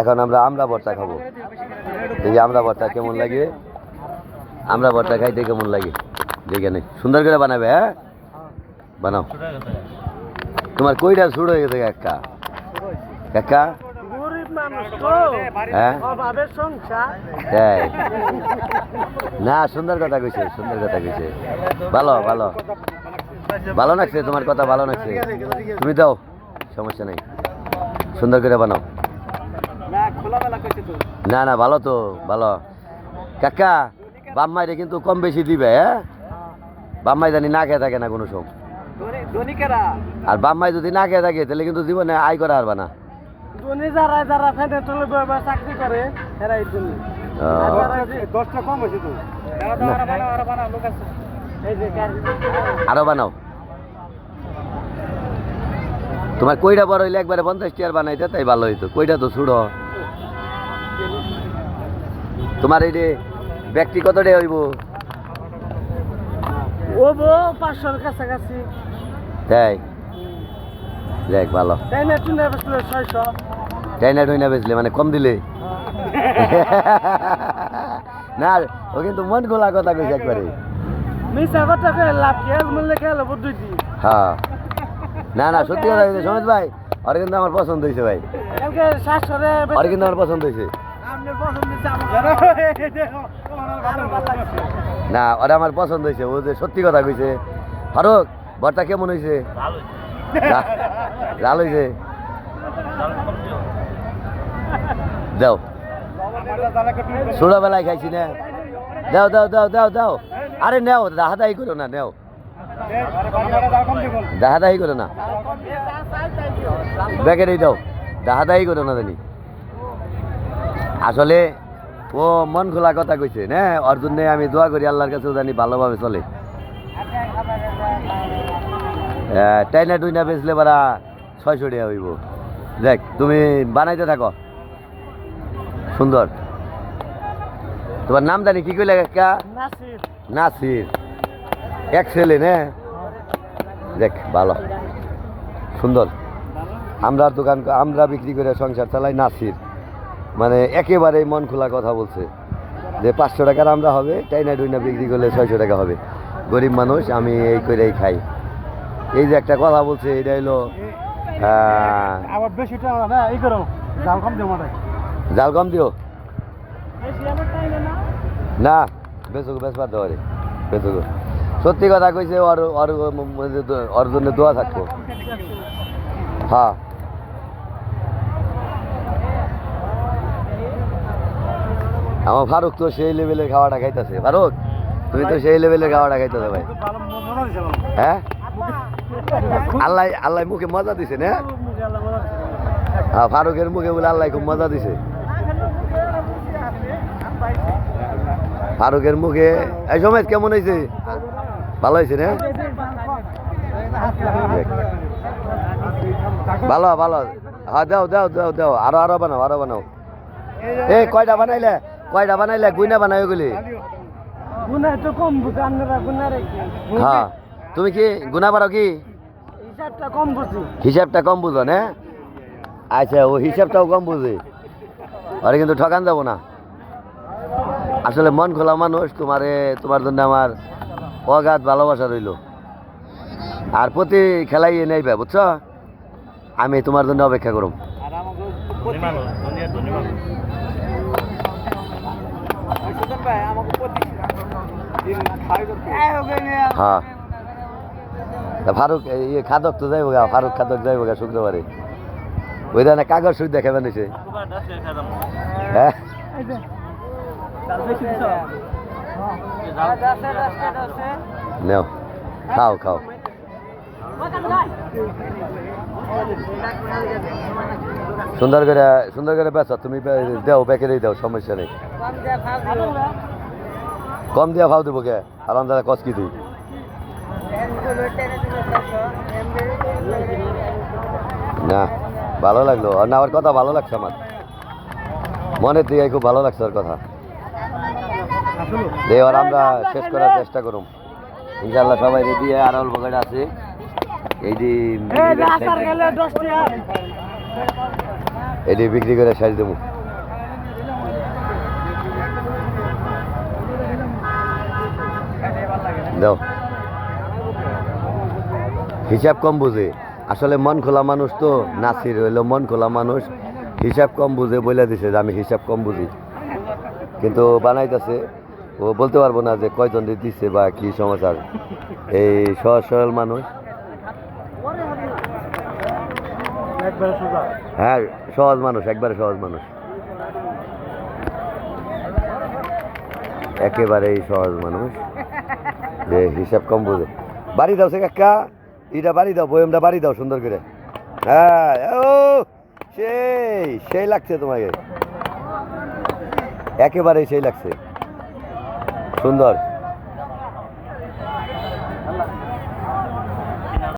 এখন আমরা আমরা ভর্তা খাব। এই আমরা ভর্তা কেমন লাগে? আমরা ভর্তা খাইতে কেমন লাগে? দেখে নেই সুন্দর করে বানাবে হ্যাঁ? বানাও। তোমার কইটা শুরু হয়ে গেছে একটা কাকা? মানুষ হ্যাঁ? না সুন্দর কথা কইছে সুন্দর কথা কইছে। ভালো ভালো। ভালো লাগছে তোমার কথা ভালো লাগছে। তুমি দাও সমস্যা নেই। সুন্দর করে বানাও। না না ভালো তো ভালো। কাকা বাম্মাইরে কিন্তু কম বেশি দিবে হ্যাঁ? বাম্মাই জানি না খেয়ে থাকে না কোনো সময় ধনিকেরা আর বাম্মাই যদি না খেয়ে থাকে তাহলে কিন্তু জীবনে আয় করা পারবা না। যারা যারা চাকরি করে দশটা কম হয়েছে তো। আরও বানাও তোমার কইটা বড় হইলে একবারে পঞ্চাশ টিয়ার বানাইতে তাই ভালো হইতো। কইটা তো ছুড়ো। তোমার এই যে ব্যক্তি কত ডে হইব? ও বো পাঁচশোর কাছাকাছি। তাই? দেখ ভালো। তাই না চুনে বসল ছয়শো। টাইনা টুইনা বেচলে মানে কম দিলে? না ও কিন্তু মন খোলা কথা কইছে একবারে। কথা লাভ কি? হ্যাঁ। না না সত্যি কথা সমিত ভাই কিন্তু আমার পছন্দ হয়েছে ভাই। কিন্তু আমার পছন্দ হয়েছে না ওরা আমার পছন্দ হয়েছে ও যে সত্যি কথা কইছে। ফারুক বরটা কেমন হয়েছে? লাল জাল হয়েছে? দাও। ছোটবেলায় খাইছি না। দাও দাও দাও দাও দাও। আরে নেও দাহাদাহি করো না নেও। দাহাদাহি করো না। ব্যাগেরই দাও। দাহাদাহি করো না জানি। আসলে ও মন খোলা কথা কইছে না? ওর জন্য আমি দোয়া করি আল্লাহর কাছে জানি ভালোভাবে চলে। টাইনা টুইনা বেচলে বারা ছয়শো টাকা হইব। দেখ তুমি বানাইতে থাকো। সুন্দর। তোমার নাম জানি কি কইলে নাসির। এক ছেলে নে? দেখ ভালো। সুন্দর। আমরা দোকান আমরা বিক্রি করে সংসার চালাই নাসির। মানে একেবারে মন খোলা কথা বলছে যে পাঁচশো টাকার আমরা হবে টাইনা টুইনা বিক্রি করলে ছয়শো টাকা হবে। গরিব মানুষ আমি এই করেই খাই। এই যে একটা কথা বলছে এটা হলো আবার বেশি টাকা এই করো জাল কম দিও না? বেচুক বেচবার দেওয়ারে বেচুক। সত্যি কথা কইছে ওর ওর ওর জন্য দোয়া থাকব। হ্যাঁ। আমার ফারুক তো সেই লেভেলের খাওয়াটা খাইতেছে। ফারুক, তুমি তো সেই লেভেলের খাওয়াটা খাইতেছে ভাই। হ্যাঁ? আল্লাহ আল্লাহ মুখে মজা দিছে না? ফারুকের মুখে বলে আল্লাহ খুব মজা দিছে। ফারুকের মুখে, এই সময় কেমন হয়েছে ভালো হয়েছে না? ভালো ভালো। হ্যাঁ দাও দাও দাও দাও। আরও আরও বানাও আরও বানাও। এ কয়টা বানাইলে? কয়টা বানাইলে? গুইনা বানাই ওগুলি গুনা তো কম বুঝে আপনারা গুনা রেখে হ্যাঁ। তুমি কি গুনা পারো কি? হিসাবটা কম বুঝি। হিসাবটা কম বুঝো না? আচ্ছা ও হিসাবটাও কম বুঝে। আরে কিন্তু ঠকান যাব না। আসলে মন খোলা মানুষ তোমারে তোমার জন্য আমার অগাধ ভালোবাসা রইল। আর প্রতি খেলাই নেইবে বুঝছ? আমি তোমার জন্য অপেক্ষা করুম। হ্যাঁ ফারুক ইয়ে খাদক তো যাইব গা ফারুক খাদক যাইব গা শুক্রবারে। ওই ধরনের কাগজ সুদ দেখাবে নিছে হ্যাঁ। নেও খাও খাও। সুন্দর করে সুন্দর করে বেচো, তুমি দাও বেকেরেই দাও, সমস্যা নেই। কম দিয়া ভাও দেবো কে? আরাম দাদা কস কি তুই? না, ভালো লাগল। আর না আমার কথা ভালো লাগছে আমার। মনের দিকে খুব ভালো লাগছে ওর কথা। দে এবার আমরা শেষ করার চেষ্টা করুম। ইনশাল্লাহ সবাই রেডি আর অল্প আছে। এই যে এটি বিক্রি করে সাইজ দেবো। দাও। হিসাব কম বুঝে। আসলে মন খোলা মানুষ তো নাসির হইল মন খোলা মানুষ। হিসাব কম বুঝে বলে দিছে যে আমি হিসাব কম বুঝি। কিন্তু বানাইতেছে। ও বলতে পারব না যে কয়জন দিচ্ছে বা কি সমাচার। এই সহজ সরল মানুষ একবারে সোজা হ্যাঁ সহজ মানুষ, একবারে সহজ মানুষ। একেবারেই সহজ মানুষ। যে হিসাব কম বুঝে। বাড়ি দাও সে কাকা। এটা বাড়ি দাও, বয়মটা বাড়ি দাও সুন্দর করে। হ্যাঁ ও, সেই সেই লাগছে তোমাকে। একেবারেই সেই লাগছে। সুন্দর।